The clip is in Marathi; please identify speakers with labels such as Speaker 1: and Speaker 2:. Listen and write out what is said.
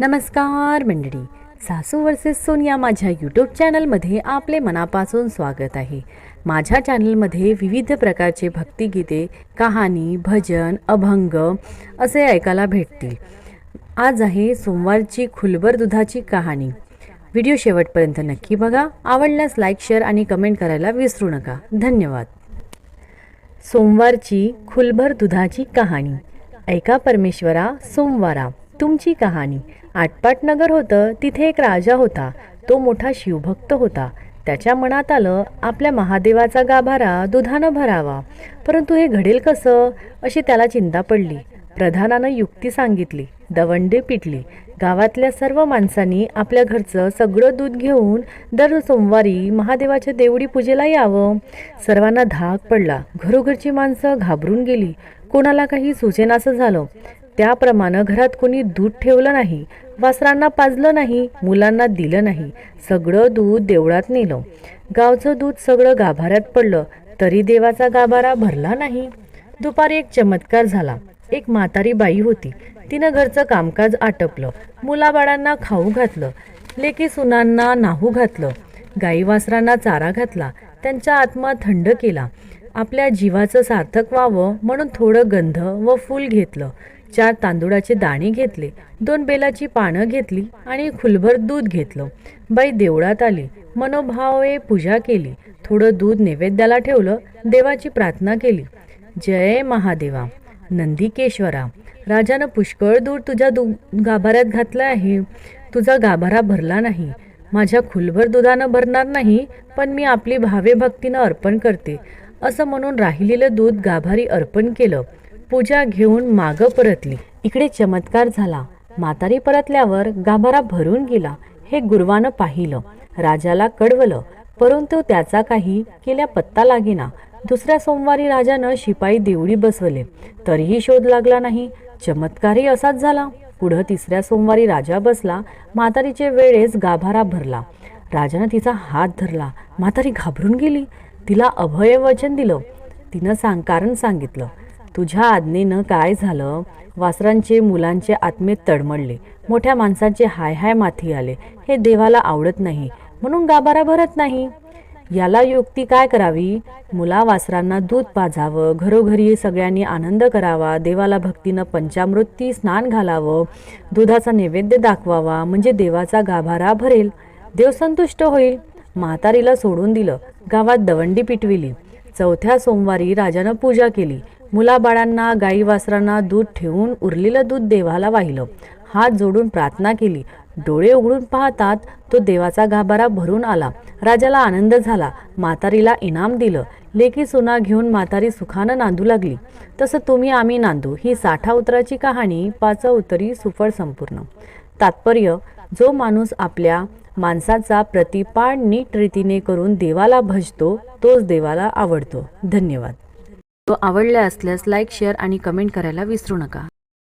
Speaker 1: नमस्कार मंडळी सासू वर्सेस सोनिया माझ्या यूट्यूब चॅनलमध्ये आपले मनापासून स्वागत आहे. माझ्या चॅनलमध्ये विविध प्रकारचे भक्तिगीते कहाणी भजन अभंग असे ऐकायला भेटतील. आज आहे सोमवारची खुलबर दुधाची कहाणी. व्हिडिओ शेवटपर्यंत नक्की बघा आवडल्यास लाईक शेअर आणि कमेंट करायला विसरू नका. धन्यवाद. सोमवारची खुलभर दुधाची कहाणी. ऐका परमेश्वरा सोमवारा. तुमची कहाणी. आटपाट नगर होतं तिथे एक राजा होता. तो मोठा शिवभक्त होता. त्याच्या मनात आलं आपल्या महादेवाचा गाभारा दुधानं भरावा. परंतु हे घडेल कसं? अशी त्याला चिंता पडली. प्रधानानं युक्ती सांगितली. दवंडे पिटली. गावातल्या सर्व माणसांनी आपल्या घरचं सगळं दूध घेऊन दर सोमवारी महादेवाच्या देवडी पूजेला यावं. सर्वांना धाक पडला. घरोघरची माणसं घाबरून गेली. कोणाला काही सुचेनासं झालं. त्याप्रमाणे घरात कोणी दूध ठेवलं नाही वासरांना पाजलं नाही मुलांना दिलं नाही सगळं दूध देवळात नेलं. गावचं दूध सगळं गाभाऱ्यात पडलं तरी देवाचा गाभारा भरला नाही. दुपारी एक चमत्कार झाला. एक म्हातारी बाई होती. तिनं घरचं कामकाज आटपलं. मुलाबाळांना खाऊ घातलं. लेकी सुनांना नाहू घातलं. गाई वासरांना चारा घातला. त्यांच्या आत्मा थंड केला. आपल्या जीवाचं सार्थक व्हावं म्हणून थोडं गंध व फूल घेतलं. चार तांदुळाचे दाणे घेतले दोन बेलाची पानं घेतली आणि खुलभर दूध घेतलं. बाई देवळात आली. मनोभावे पूजा केली. थोडं दूध नैवेद्याला ठेवलं. देवाची प्रार्थना केली. जय महादेवा. नंदिकेश्वरा. राजानं पुष्कळ दूध तुझ्या दु गाभाऱ्यात घातलं आहे. तुझा गाभारा भरला नाही. माझ्या खुलभर दुधानं भरणार नाही पण मी आपली भावे भक्तीनं अर्पण करते. असं म्हणून राहिलेलं दूध गाभारी अर्पण केलं. पूजा घेऊन मागं परतली. इकडे चमत्कार झाला. म्हातारी परतल्यावर गाभारा भरून गेला. हे गुरुवानं पाहिलं. राजाला कळवलं. परंतु त्याचा काही केल्या पत्ता लागेना. दुसऱ्या सोमवारी राजानं शिपाई देवडी बसवले. तरीही शोध लागला नाही. चमत्कारही असाच झाला. पुढं तिसऱ्या सोमवारी राजा बसला. म्हातारीचे वेळेस गाभारा भरला. राजानं तिचा हात धरला. म्हातारी घाबरून गेली. तिला अभय वचन दिलं. तिनं सांग कारण सांगितलं. तुझ्या आज्ञेनं काय झालं? वासरांचे मुलांचे आत्मे तडमडले. मोठ्या माणसांचे हाय हाय माथी आले. हे देवाला आवडत नाही. म्हणून गाभारा भरत नाही. याला युक्ती काय करावी? मुला वासरांना दूध पाजावं घरोघरी सगळ्यांनी आनंद करावा देवाला भक्तीनं पंचामृती स्नान घालावं दुधाचा नैवेद्य दाखवावा म्हणजे देवाचा गाभारा भरेल. देव संतुष्ट होईल. म्हातारीला सोडून दिलं. गावात दवंडी पिटविली. चौथ्या सोमवारी राजानं पूजा केली. मुलाबाळांना गाई वासरांना दूध ठेवून उरलेलं दूध देवाला वाहिलं. हात जोडून प्रार्थना केली. डोळे उघडून पाहतात तो देवाचा गाभारा भरून आला. राजाला आनंद झाला. म्हातारीला इनाम दिलं. लेकी सुना घेऊन म्हातारी सुखानं नांदू लागली. तसं तुम्ही आम्ही नांदू. ही साठा उतराची कहाणी पाच उतरी सुफळ संपूर्ण. तात्पर्य जो माणूस आपल्या माणसाचा प्रतिपाळ नीट रीतीने करून देवाला भजतो तोच देवाला आवडतो. धन्यवाद. तो आवडला असल्यास लाईक शेअर आणि कमेंट करायला विसरू नका.